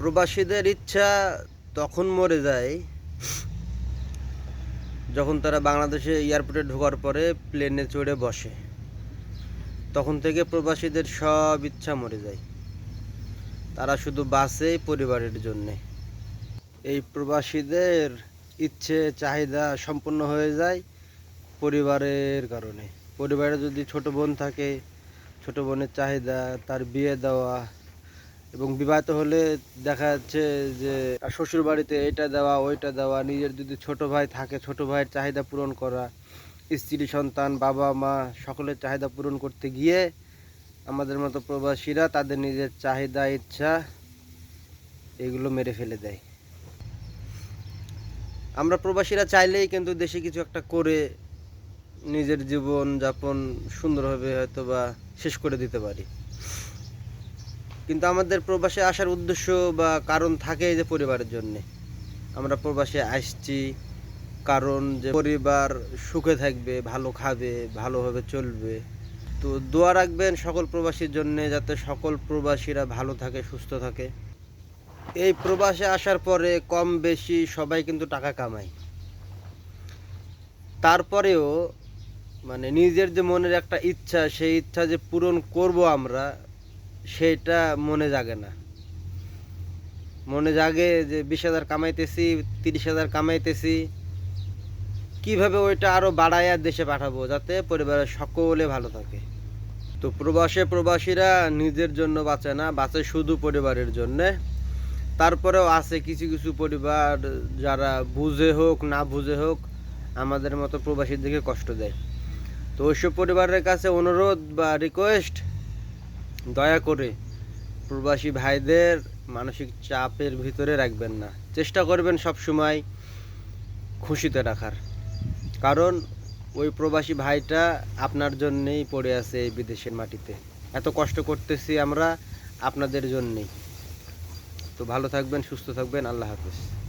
প্রবাসীদের ইচ্ছা তখন মরে যায়। যখন তারা বাংলাদেশে এয়ারপোর্টে ঢোকার পরে প্লেনে চড়ে বসে, তখন থেকে প্রবাসীদের সব ইচ্ছা মরে যায়। তারা শুধু বাসে পরিবারের জন্যে। এই প্রবাসীদের ইচ্ছে, চাহিদা সম্পূর্ণ হয়ে যায় পরিবারের কারণে। পরিবারে যদি ছোট বোন থাকে, ছোট বোনের চাহিদা, তার বিয়ে দেওয়া এবং বিবাহিত হলে দেখা যাচ্ছে যে শ্বশুর বাড়িতে এটা দেওয়া, ওইটা দেওয়া, নিজের যদি ছোট ভাই থাকে, ছোট ভাইয়ের চাহিদা পূরণ করা, স্ত্রী, সন্তান, বাবা, মা সকলের চাহিদা পূরণ করতে গিয়ে আমাদের মতো প্রবাসীরা তাদের নিজের চাহিদা, ইচ্ছা এগুলো মেরে ফেলে দেয়। আমরা প্রবাসীরা চাইলেই কিন্তু দেশে কিছু একটা করে নিজের জীবন যাপন সুন্দরভাবে হয়তো বা শেষ করে দিতে পারি। কিন্তু আমাদের প্রবাসে আসার উদ্দেশ্য বা কারণ থাকে যে পরিবারের জন্য। আমরা প্রবাসে আসছি, কারণ যে পরিবার সুখে থাকবে, ভালো খাবে, ভালোভাবে চলবে। তো দোয়া রাখবেন সকল প্রবাসীর জন্য যাতে সকল প্রবাসীরা ভালো থাকে, সুস্থ থাকে। এই প্রবাসে আসার পরে কম বেশি সবাই কিন্তু টাকা কামায়। তারপরেও মানে নিজের যে মনের একটা ইচ্ছা, সেই ইচ্ছা যে পূরণ করব আমরা সেটা মনে জাগে না। মনে জাগে যে বিশ হাজার কামাইতেছি, তিরিশ হাজার কামাইতেছি। কীভাবে ওইটা আরও বাড়াইয়া দেশে পাঠাবো যাতে পরিবারের সকলে ভালো থাকে? তো প্রবাসে প্রবাসীরা নিজের জন্য বাঁচে না, বাঁচে শুধু পরিবারের জন্যে। তারপরেও আছে কিছু কিছু পরিবার যারা বুঝে হোক, না বুঝে হোক, আমাদের মতো প্রবাসীর দিকে কষ্ট দেয়। তো ওইসব পরিবারের কাছে অনুরোধ বা রিকোয়েস্ট দয়া করে প্রবাসী ভাইদের মানসিক চাপের ভিতরে রাখবেন না। চেষ্টা করবেন সব সময় খুশিতে রাখার। কারণ ওই প্রবাসী ভাইটা আপনার জন্যেই পড়ে আছে এই বিদেশের মাটিতে। এত কষ্ট করতেছি আমরা আপনাদের জন্যেই। তো ভালো থাকবেন, সুস্থ থাকবেন, আল্লাহ হাফিজ।